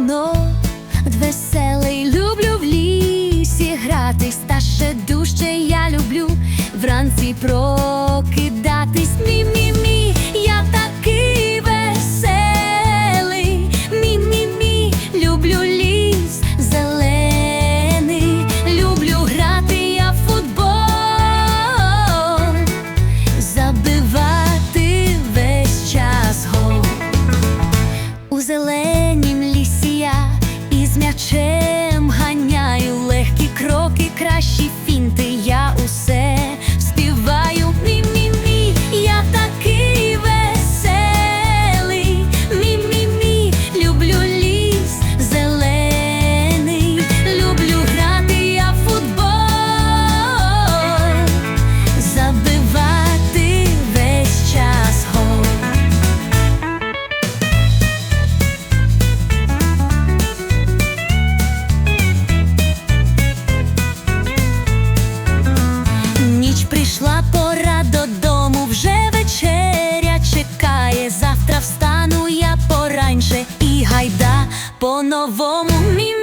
От веселий люблю в лісі гратись, та ще дужче я люблю вранці прокидатись. Мі, мі, мі, я такий веселий, мі, мі, мі, люблю ліс зелений, люблю грати я в футбол, забивати весь час гол у зелений. me acende по-новому мій